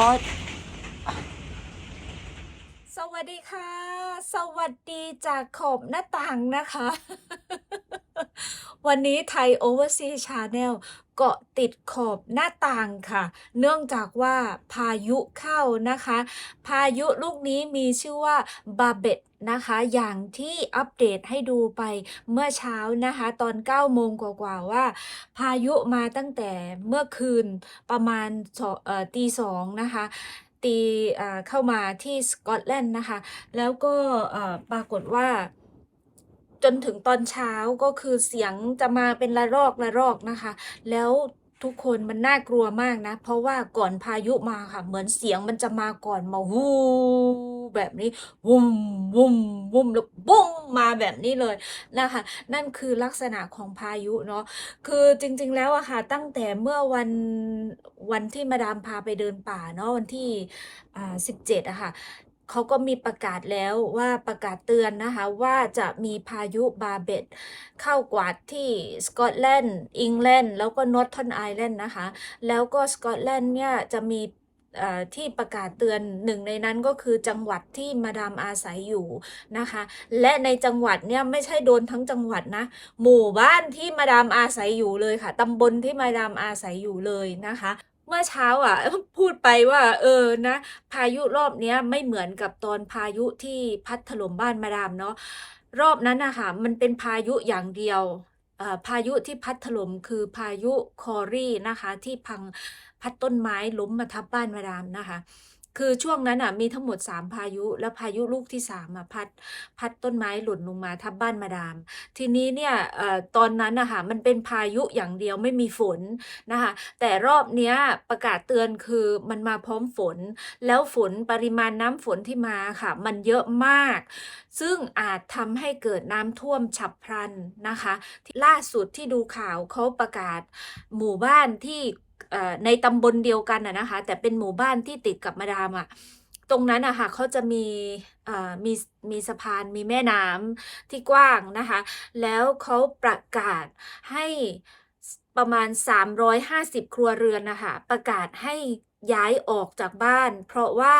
อสสวัสดีค่ะ สวัสดีจากขอบหน้าต่างนะคะ วันนี้ไทย Overseas Channel เกาะติดขอบหน้าต่างค่ะ เนื่องจากว่าพายุเข้านะคะ พายุลูกนี้มีชื่อว่าบาเบตนะคะ อย่างที่อัปเดตให้ดูไปเมื่อเช้านะคะ ตอน9โมงกว่าๆว่า พายุมาตั้งแต่เมื่อคืนประมาณตีสองนะคะตีเข้ามาที่สกอตแลนด์นะคะ แล้วก็ปรากฏว่า จนถึงตอนเช้าก็คือเสียงจะมาเป็นระลอกระลอกนะคะ แล้วทุกคนมันน่ากลัวมากนะ เพราะว่าก่อนพายุมาค่ะ เหมือนเสียงมันจะมาก่อนมาวูแบบนี้วุมวุมวุมแล้วบุ้งมาแบบนี้เลยนะคะ นั่นคือลักษณะของพายุเนาะคือจริงๆแล้วอะค่ะ ตั้งแต่เมื่อวันวันที่มาดามพาไปเดินป่าเนาะวันที่อ่า17อะค่ะ เขาก็มีประกาศแล้วว่าประกาศเตือนนะคะว่าจะมีพายุบาเบตเข้ากวาดที่สกอตแลนด์อังกฤษแล้วก็นอร์ท r นไอแลนด์นะคะ แล้วก็สกอตแลนด์เนี่ยจะมีที่ประกาศเตือนหนึ่งในนั้นก็คือจังหวัดที่มาดามอาศัยอยู่นะคะ และในจังหวัดเนี่ยไม่ใช่โดนทั้งจังหวัดนะ หมู่บ้านที่มาดามอาศัยอยู่เลยค่ะตำบลที่มาดามอาศัยอยู่เลยนะคะ มื่อเช้าอะ พูดไปว่า เออนะ พายุรอบเนี้ยไม่เหมือนกับตอนพายุที่พัดถล่มบ้านมาดามเนาะรอบนั้นนะคะมันเป็นพายุอย่างเดียวพายุที่พัดถล่มคือพายุคอรี่นะคะ ที่พังพัดต้นไม้ล้มมาทับบ้านมาดามนะคะ คือช่วงนั้นอะมีทั้งหมด 3 พายุ แล้วพายุลูกที่3อะพัดพัดต้นไม้หล่นลงมาทับบ้านมาดาม ทีนี้เนี่ยตอนนั้นนะคะมันเป็นพายุอย่างเดียวไม่มีฝนนะคะแต่รอบเนี้ยประกาศเตือนคือมันมาพร้อมฝน แล้วฝนปริมาณน้ำฝนที่มาค่ะ มันเยอะมาก ซึ่งอาจทำให้เกิดน้ำท่วมฉับพลันนะคะที่ล่าสุดที่ดูข่าวเขาประกาศหมู่บ้านที่ ในตำบลเดียวกันนะคะ แต่เป็นหมู่บ้านที่ติดกับมาดามอะตรงนั้นอะค่ะเขาจะมีมีมีสะพานมีแม่น้ำที่กว้างนะคะ แล้วเขาประกาศให้ประมาณ 350 ครัวเรือนนะคะประกาศให้ย้ายออกจากบ้าน เพราะว่า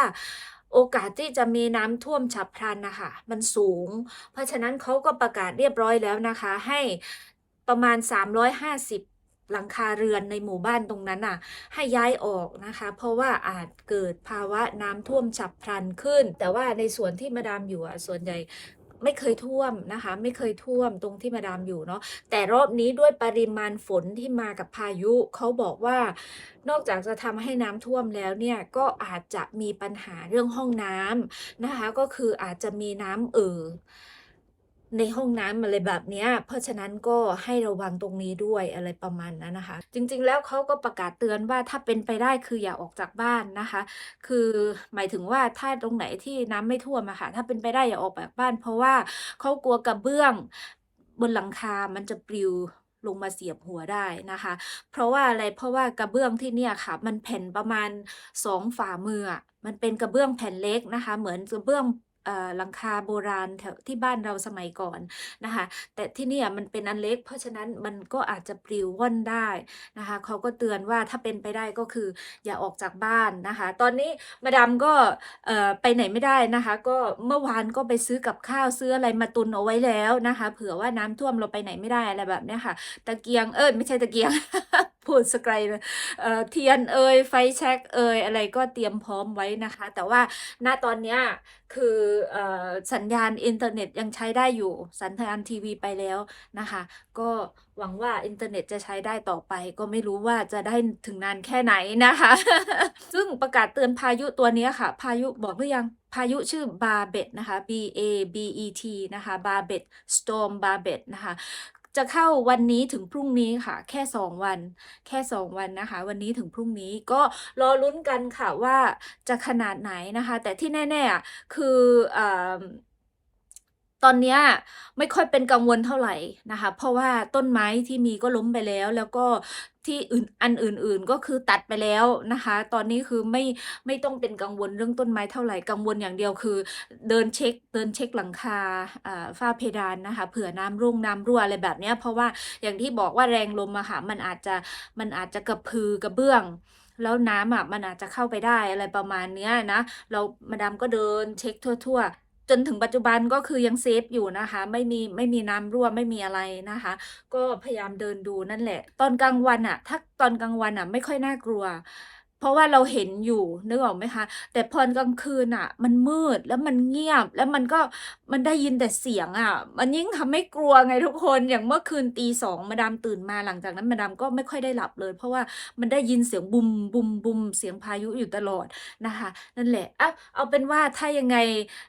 โอกาสที่จะมีน้ำท่วมฉับพลันนะคะมันสูง เพราะฉะนั้นเขาก็ประกาศเรียบร้อยแล้วนะคะ ให้ประมาณ 350 หลังคาเรือนในหมู่บ้านตรงนั้นน่ะ ให้ย้ายออกนะคะ เพราะว่าอาจเกิดภาวะน้ำท่วมฉับพลันขึ้น แต่ว่าในส่วนที่มาดามอยู่อะส่วนใหญ่ไม่เคยท่วมนะคะ ไม่เคยท่วมตรงที่มาดามอยู่เนาะแต่รอบนี้ด้วยปริมาณฝนที่มากับพายุเขาบอกว่านอกจากจะทำให้น้ำท่วมแล้วเนี่ยก็อาจจะมีปัญหาเรื่องห้องน้ำนะคะ ก็คืออาจจะมีน้ำเอ่อ ในห้องน้ำอะไรแบบนี้เพราะฉะนั้นก็ให้ระวังตรงนี้ด้วยอะไรประมาณนั้นนะคะ จริงๆแล้วเขาก็ประกาศเตือนว่าถ้าเป็นไปได้คืออย่าออกจากบ้านนะคะ คือหมายถึงว่าถ้าตรงไหนที่น้ำไม่ท่วมอะค่ะถ้าเป็นไปได้อย่าออกจากบ้าน เพราะว่าเขากลัวกระเบื้องบนหลังคา มันจะปลิวลงมาเสียบหัวได้นะคะ เพราะว่าอะไร เพราะว่ากระเบื้องที่เนี่ยค่ะ มันแผ่นประมาณสองฝ่ามืออะมันเป็นกระเบื้องแผ่นเล็กนะคะ เหมือนกระเบื้อง หลังคาโบราณแถวที่บ้านเราสมัยก่อนนะคะ แต่ที่นี่มันเป็นอันเล็ก เพราะฉะนั้นมันก็อาจจะปลิวว่อนได้นะคะเขาก็เตือนว่าถ้าเป็นไปได้ก็คืออย่าออกจากบ้านนะคะ ตอนนี้มาดามก็ไปไหนไม่ได้นะคะ ก็เมื่อวานก็ไปซื้อกับข้าวซื้ออะไรมาตุนเอาไว้แล้วนะคะ เผื่อว่าน้ำท่วมเราไปไหนไม่ได้อะไรแบบนี้ค่ะ ตะเกียงเอ้ยไม่ใช่ตะเกียงพูดสไกลเลยเอ่อเทียนเอ่ยไฟแช็กเอ่ยอะไรก็เตรียมพร้อมไว้นะคะ แต่ว่าณตอนเนี้ยคือเอ่อสัญญาณอินเทอร์เน็ตยังใช้ได้อยู่ สัญญาณทีวีไปแล้วนะคะ ก็หวังว่าอินเทอร์เน็ตจะใช้ได้ต่อไป ก็ไม่รู้ว่าจะได้ถึงนานแค่ไหนนะคะ ซึ่งประกาศเตือนพายุตัวนี้ค่ะ พายุบอกหรือยังพายุชื่อบาเบตนะคะ B A B E T นะคะบาเบต storm บาเบตนะคะ จะเข้าวันนี้ถึงพรุ่งนี้ค่ะ แค่สองวัน แค่สองวันนะคะ วันนี้ถึงพรุ่งนี้ก็รอลุ้นกันค่ะว่าจะขนาดไหนนะคะ แต่ที่แน่ ๆ คืออ่อ ตอนนี้ไม่ค่อยเป็นกังวลเท่าไหร่นะคะ เพราะว่าต้นไม้ที่มีก็ล้มไปแล้วแล้วก็ที่อื่นอันอื่นๆก็คือตัดไปแล้วนะคะ ตอนนี้คือไม่ไม่ต้องเป็นกังวลเรื่องต้นไม้เท่าไหร่กังวลอย่างเดียวคือ เดินเช็คเดินเช็คหลังคาฝ้าเพดานนะคะเผื่อน้ำรุ่งน้ำรั่วอะไรแบบนี้เพราะว่าอย่างที่บอกว่าแรงลมอะค่ะมันอาจจะมันอาจจะกระพือกระเบื้องแล้วน้ำอะมันอาจจะเข้าไปได้อะไรประมาณเนี้ยนะ เรามาดามก็เดินเช็คทั่ว ๆ จนถึงปัจจุบันก็คือยังเซฟอยู่นะคะ ไม่มีไม่มีน้ำรั่วไม่มีอะไรนะคะ ก็พยายามเดินดูนั่นแหละ ตอนกลางวันอะถ้าตอนกลางวันอะไม่ค่อยน่ากลัว เพราะว่าเราเห็นอยู่นึกออกไหมคะ แต่พอกลางคืนอะ มันมืดแล้วมันเงียบ แล้วมันก็มันได้ยินแต่เสียงอะ มันยิ่งทำให้กลัวไงทุกคนอย่างเมื่อคืนตีสองมาดามตื่นมาหลังจากนั้นมาดามก็ไม่ค่อยได้หลับเลย เพราะว่ามันได้ยินเสียงบุมบุมบุมเสียงพายุอยู่ตลอดนะคะนั่นแหละอะเอาเป็นว่าถ้ายังไง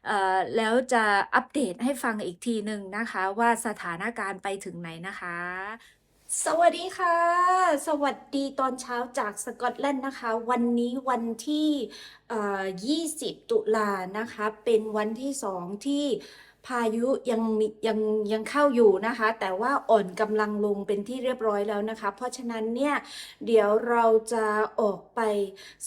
เอ่อแล้วจะอัปเดตให้ฟังอีกทีหนึ่งนะคะ ว่าสถานการณ์ไปถึงไหนนะคะ สวัสดีค่ะ สวัสดีตอนเช้าจากสกอตแลนด์นะคะ วันนี้วันที่ 20 ตุลานะคะ เป็นวันที่สองที่พายุยังยังยังเข้าอยู่นะคะ แต่ว่าอ่อนกำลังลงเป็นที่เรียบร้อยแล้วนะคะ เพราะฉะนั้นเนี่ยเดี๋ยวเราจะออกไป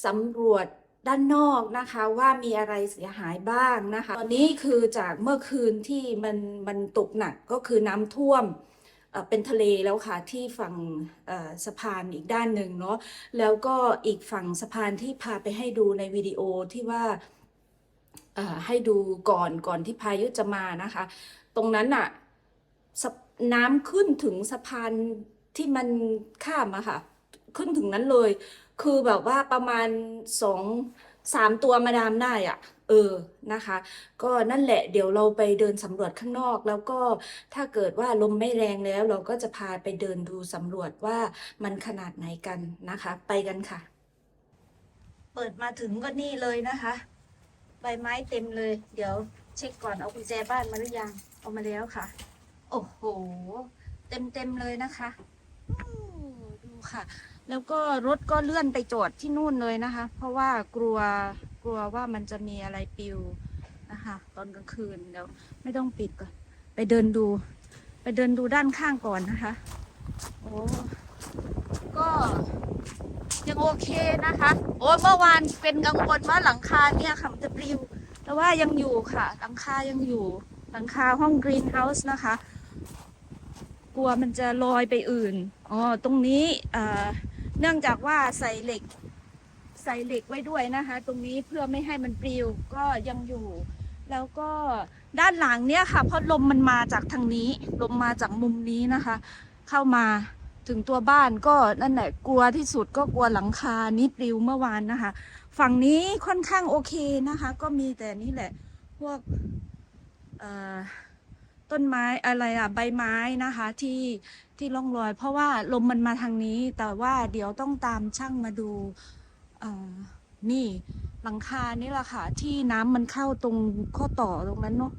สำรวจด้านนอกนะคะว่ามีอะไรเสียหายบ้างนะคะ ตอนนี้คือจากเมื่อคืนที่มันมันตกหนักก็คือน้ำท่วม เป็นทะเลแล้วค่ะที่ฝั่งสะพานอีกด้านหนึ่งเนาะแล้วก็อีกฝั่งสะพานที่พาไปให้ดูในวิดีโอที่ว่าให้ดูก่อนก่อนที่พายุจะมานะคะ ตรงนั้นอะสะน้ำขึ้นถึงสะพานที่มันข้ามอะค่ะ ขึ้นถึงนั้นเลย คือแบบว่าประมาณสอง สามตัวมาดามได้อะเออนะคะ ก็นั่นแหละเดี๋ยวเราไปเดินสำรวจข้างนอก แล้วก็ถ้าเกิดว่าลมไม่แรงแล้ว เราก็จะพาไปเดินดูสำรวจว่ามันขนาดไหนกันนะคะ ไปกันค่ะ เปิดมาถึงก็นี่เลยนะคะ ใบไม้เต็มเลย เดี๋ยวเช็คก่อนเอากุญแจบ้านมาหรือยังเอามาแล้วค่ะ โอ้โห เต็มเต็มเลยนะคะดูค่ะ แล้วก็รถก็เลื่อนไปจอดที่นู่นเลยนะคะ เพราะว่ากลัวกลัวว่ามันจะมีอะไรปลิวนะคะ ตอนกลางคืนเดี๋ยวไม่ต้องปิดก่อน ไปเดินดู ไปเดินดูด้านข้างก่อนนะคะ โอ้ก็ยังโอเคนะคะ โอ้เมื่อวานเป็นกังวลว่าหลังคาเนี่ยค่ะมันจะปลิว แต่ว่ายังอยู่ค่ะ หลังคายังอยู่ หลังคาห้องกรีนเฮาส์นะคะ กลัวมันจะลอยไปอื่น อ๋อ ตรงนี้เอ่อ เนื่องจากว่าใส่เหล็ก ใส่เหล็กไว้ด้วยนะคะ ตรงนี้เพื่อไม่ให้มันปลิวก็ยังอยู่ แล้วก็ด้านหลังเนี่ยค่ะเพราะลมมันมาจากทางนี้ ลมมาจากมุมนี้นะคะ เข้ามาถึงตัวบ้านก็นั่นแหละกลัวที่สุดก็กลัวหลังคานี้ปลิวเมื่อวานนะคะ ฝั่งนี้ค่อนข้างโอเคนะคะ ก็มีแต่นี่แหละ พวกเอ่อ ต้นไม้อะไรอะใบไม้นะคะที่ที่ร่องรอย เพราะว่าลมมันมาทางนี้ แต่ว่าเดี๋ยวต้องตามช่างมาดูนี่หลังคานี่แหละค่ะ ที่น้ำมันเข้าตรงข้อต่อตรงนั้นเนาะ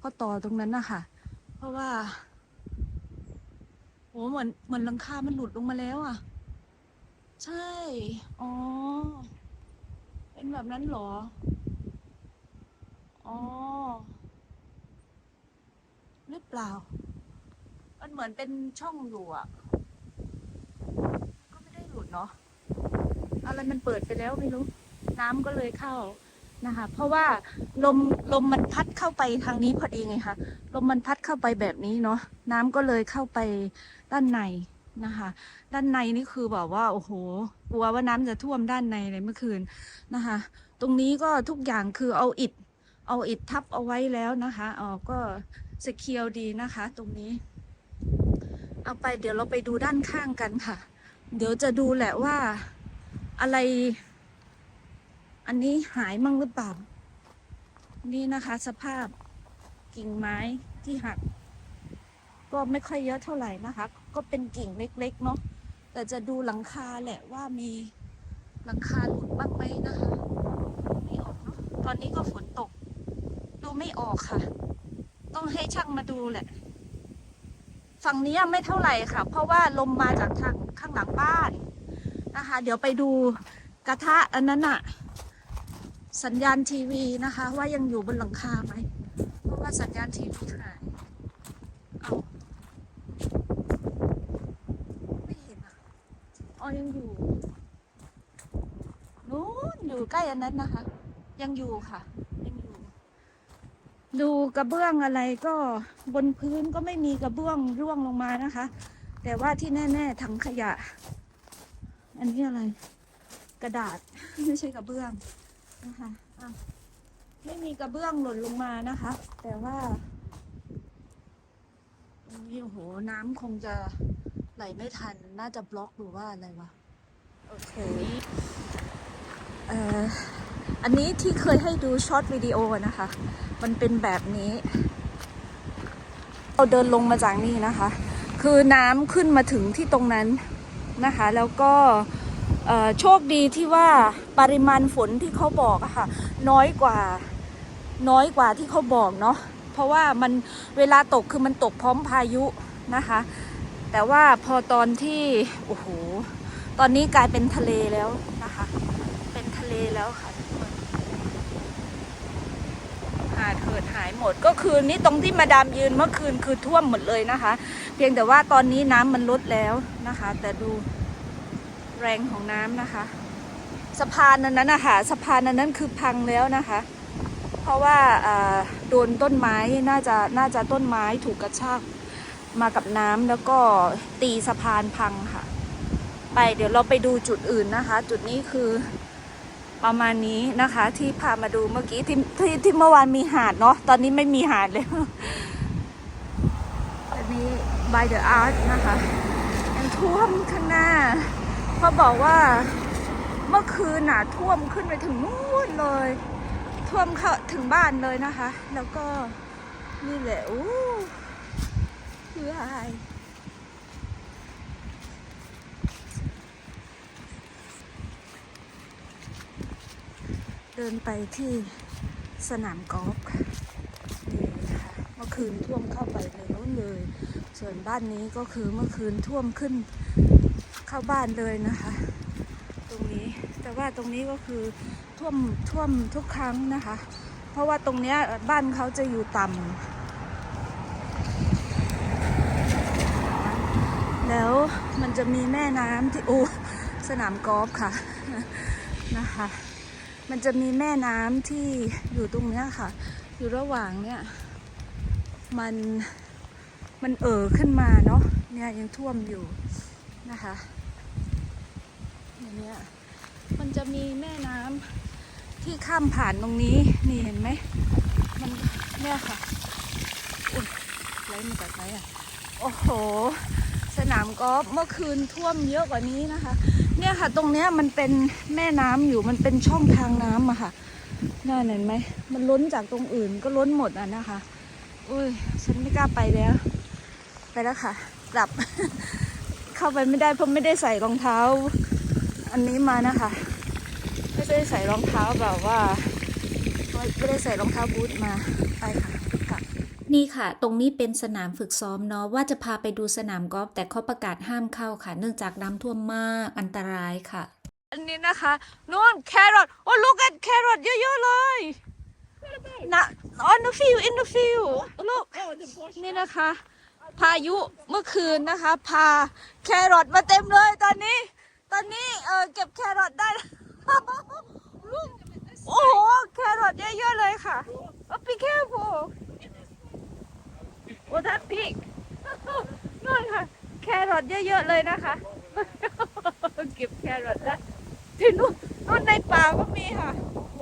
ข้อต่อตรงนั้นนะคะเพราะว่าโหเหมือนเหมือนหลังคามันหลุดลงมาแล้วอะ ใช่ อ๋อ เป็นแบบนั้นเหรอ อ๋อ หรือเปล่า มันเหมือนเป็นช่องอยู่อะ ก็ไม่ได้หลุดเนาะ อะไรมันเปิดไปแล้วไม่รู้ น้ำก็เลยเข้านะคะ เพราะว่าลมลมมันพัดเข้าไปทางนี้พอดีไงคะ ลมมันพัดเข้าไปแบบนี้เนาะ น้ำก็เลยเข้าไปด้านในนะคะ ด้านในนี่คือแบบว่า โอ้โห กลัวว่าน้ำจะท่วมด้านในเลยเมื่อคืนนะคะ ตรงนี้ก็ทุกอย่างคือเอาอิฐเอาอิฐทับเอาไว้แล้วนะคะอ๋อก็ สเคียวดีนะคะ ตรงนี้ เอาไปเดี๋ยวเราไปดูด้านข้างกันค่ะ เดี๋ยวจะดูแหละว่าอะไร อันนี้หายมั่งหรือเปล่า นี่นะคะ สภาพกิ่งไม้ที่หัก ก็ไม่ค่อยเยอะเท่าไหร่นะคะ ก็เป็นกิ่งเล็ก ๆ เนาะแต่จะดูหลังคาแหละว่ามีหลังคาหลุดบ้างไหมนะคะ ไม่ออกเนาะตอนนี้ก็ฝนตก ดูไม่ออกค่ะ ต้องให้ช่างมาดูแหละ ฝั่งนี้ไม่เท่าไหร่ค่ะ เพราะว่าลมมาจากทางข้างหลังบ้านนะคะ เดี๋ยวไปดูกระทะอันนั้นอะสัญญาณทีวีนะคะ ว่ายังอยู่บนหลังคาไหมเพราะว่าสัญญาณทีวีหายเอาไม่เห็นอะอ๋อยังอยู่นู้นอยู่ใกล้อันนั้นนะคะ ยังอยู่ค่ะ ดูกระเบื้องอะไรก็บนพื้นก็ไม่มีกระเบื้องร่วงลงมานะคะ แต่ว่าที่แน่ๆถังขยะ อันนี้อะไร กระดาษไม่ใช่กระเบื้องนะคะะไม่มีกระเบื้องหล่นลงมานะคะ แต่ว่าตรงนี้โอ้โหน้ำคงจะไหลไม่ทันน่าจะบล็อกหรือว่าอะไรวะโอเคเอ่อ อันนี้ที่เคยให้ดูช็อตวิดีโอนะคะ มันเป็นแบบนี้ เราเดินลงมาจากนี่นะคะ คือน้ำขึ้นมาถึงที่ตรงนั้นนะคะ แล้วก็โชคดีที่ว่าปริมาณฝนที่เขาบอกอะค่ะ น้อยกว่าน้อยกว่าที่เขาบอกเนาะเพราะว่ามันเวลาตกคือมันตกพร้อมพายุนะคะ แต่ว่าพอตอนที่โอ้โหตอนนี้กลายเป็นทะเลแล้วนะคะ เป็นทะเลแล้วค่ะ เกิดหายหมด ก็คือนี่ตรงที่มาดามยืนเมื่อคืนคือท่วมหมดเลยนะคะ เพียงแต่ว่าตอนนี้น้ำมันลดแล้วนะคะ แต่ดูแรงของน้ำนะคะ สะพานนั้นนะคะสะพานนั้นคือพังแล้วนะคะ เพราะว่าอ่าโดนต้นไม้น่าจะน่าจะต้นไม้ถูกกระชากมากับน้ำแล้วก็ตีสะพานพังค่ะ ไปเดี๋ยวเราไปดูจุดอื่นนะคะ จุดนี้คือ ประมาณนี้นะคะที่พามาดูเมื่อกี้ที่ที่ที่เมื่อวานมีหาดเนาะตอนนี้ไม่มีหาดเลยอันนี้ by the art นะคะยังท่วมข้างหน้าเขาบอกว่าเมื่อคืนน่ะท่วมขึ้นไปถึงนู่นเลย ท่วมเข้าถึงบ้านเลยนะคะ แล้วก็นี่แหละอู้คืออะไร ดินไปที่สนามกอล์ฟนี่นะคะเมื่อคืนท่วมเข้าไปในนู้นเลย ส่วนบ้านนี้ก็คือเมื่อคืนท่วมขึ้นเข้าบ้านเลยนะคะ ตรงนี้แต่ว่าตรงนี้ก็คือท่วมท่วมทุกครั้งนะคะ เพราะว่าตรงเนี้ยบ้านเขาจะอยู่ต่ำแล้วมันจะมีแม่น้ำที่โอ้สนามกอล์ฟค่ะนะคะ มันจะมีแม่น้ำที่อยู่ตรงเนี้ยค่ะ อยู่ระหว่างเนี้ยมันมันเอ่อขึ้นมาเนาะเนี่ยยังท่วมอยู่นะคะอย่างเนี้ยมันจะมีแม่น้ำที่ข้ามผ่านตรงนี้นี่เห็นไหมมันเนี่ยค่ะอุ้ยไรมาจากไหนอะโอ้โห สนามกอล์ฟเมื่อคืนท่วมเยอะกว่านี้นะคะ เนี่ยค่ะ ตรงเนี้ยมันเป็นแม่น้ำอยู่มันเป็นช่องทางน้ำอะค่ะน่าเห็นไหมมันล้นจากตรงอื่นก็ล้นหมดอะนะคะอุ้ยฉันไม่กล้าไปแล้ว ไปแล้วค่ะ กลับ เข้าไปไม่ได้เพราะไม่ได้ใส่รองเท้า อันนี้มานะคะไม่ได้ใส่รองเท้าแบบว่าไม่ได้ใส่รองเท้าบูทมาไปค่ะ นี่ค่ะ ตรงนี้เป็นสนามฝึกซ้อมเนาะว่าจะพาไปดูสนามกอล์ฟแต่เขาประกาศห้ามเข้าค่ะ เนื่องจากน้ำท่วมมากอันตรายค่ะ อันนี้นะคะนู่นแครอทโอ้ look at แครอทเยอะๆเลยนะ on the field in the field look นี่นะคะ พายุเมื่อคืนนะคะ พาแครอทมาเต็มเลยตอนนี้ ตอนนี้เออเก็บแครอทได้ลูกโอ้โหแครอทเยอะๆเลยค่ะ be careful โอ้ท่านพิกนู่นค่ะ แครอทเยอะๆเลยนะคะ เก็บแครอทได้ที่นู่นนู่นในป่าก็มีค่ะโอ้โห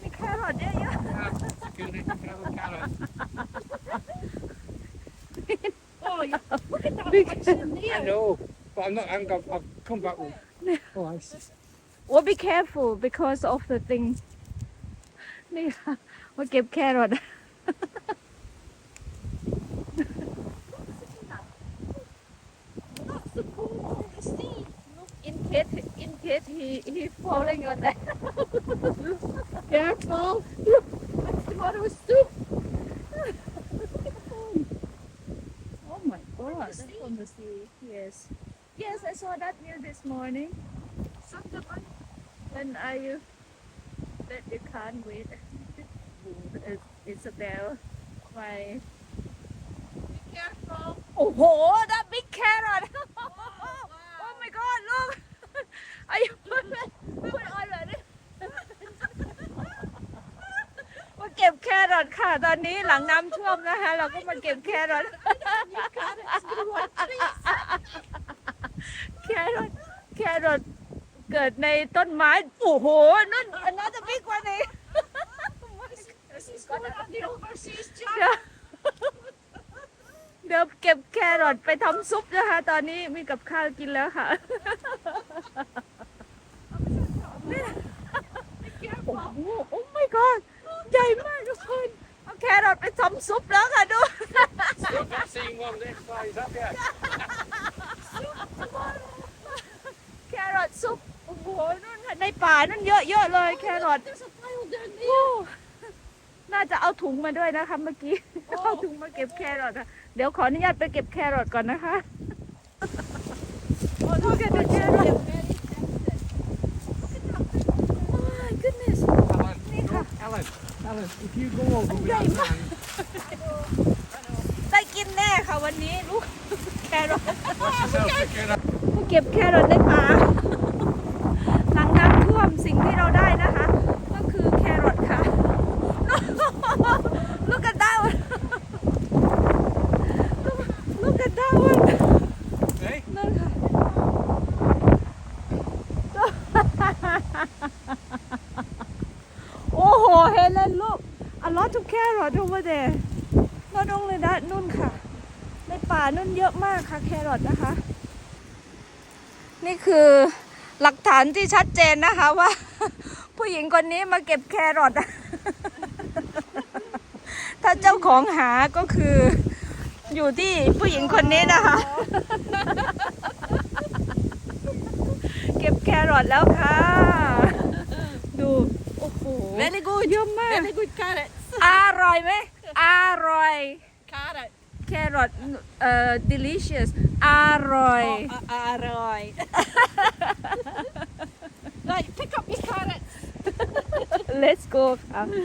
มีแครอทเยอะๆ Security camera carrot. Oh, yeah. Look at that Big- person I there. know, but I'm not. I'm gonna. I'll come back with. Oh, I see. well be careful because of the thing นี่ค่ะมาเก็บแครอท case in case he he falling on that. Careful! What's the matter with soup? oh my god! That's from the sea. Yes. Yes, I saw that here this morning. When I uh, that you can't wait. Isabel, my. Be careful! Oh, that big carrot! oh my god, look! อายุพูดพูดออนเลยมาเก็บแครอทค่ะ ตอนนี้หลังน้ำท่วมนะคะ เราก็มาเก็บแครอท You carrots grew on trees. แครอทแครอทเกิดในต้นไม้ โอ้โหนั่นอันน่าจะบิ๊กกว่านี้ He's going on the overseas เดี๋ยวเดี๋ยวเก็บแครอทไปทำซุปนะคะ ตอนนี้มีกับข้าวกินแล้วค่ะ โอ้โหโอ้ my god ใหญ่มากทุกคนเอาแครอทไปทำซุปแล้วค่ะดู You've not seen one this size, have you? แครอทซุปโอ้โหนู่นค่ะในป่านั่นเยอะๆเลยแครอท There's a pile down โอ้ there. น่าจะเอาถุงมาด้วยนะคะเมื่อกี้ เอาถุงมาเก็บแครอทอะเดี๋ยวขออนุญาตไปเก็บแครอทก่อนนะคะ โอ้ดูกันดูแครอท my goodness Alan, Nika. Alan, Alan, if you ใหญ่มากได้กินแน่ค่ะวันนี้ลูกแครอทผู้เก็บแครอทได้ป่าหลังน้ำท่วมสิ่งที่เราได้นะคะ ก็คือแครอทค่ะ ลูกกันดาว ลูกกันดาว Hey? นั่นค่ะ โอ้โห เฮเลนลูก a lot of carrot over there not only that นุ่นค่ะ ในป่านุ่นเยอะมากค่ะแครอทนะคะ นี่คือหลักฐานที่ชัดเจนนะคะว่า ผู้หญิงคนนี้มาเก็บแครอทอะถ้าเจ้าของหาก็คือ อยู่ที่ผู้หญิงคนนี้นะคะ เก็บแครอทแล้วค่ะ ดู โอ้โห Very good. เยอะมาก Very good carrots. อร่อยไหมอร่อย Carrot. แครอทเอ่อ delicious อร่อย Oh, alright. right, pick up your carrots. let's go ค่ะ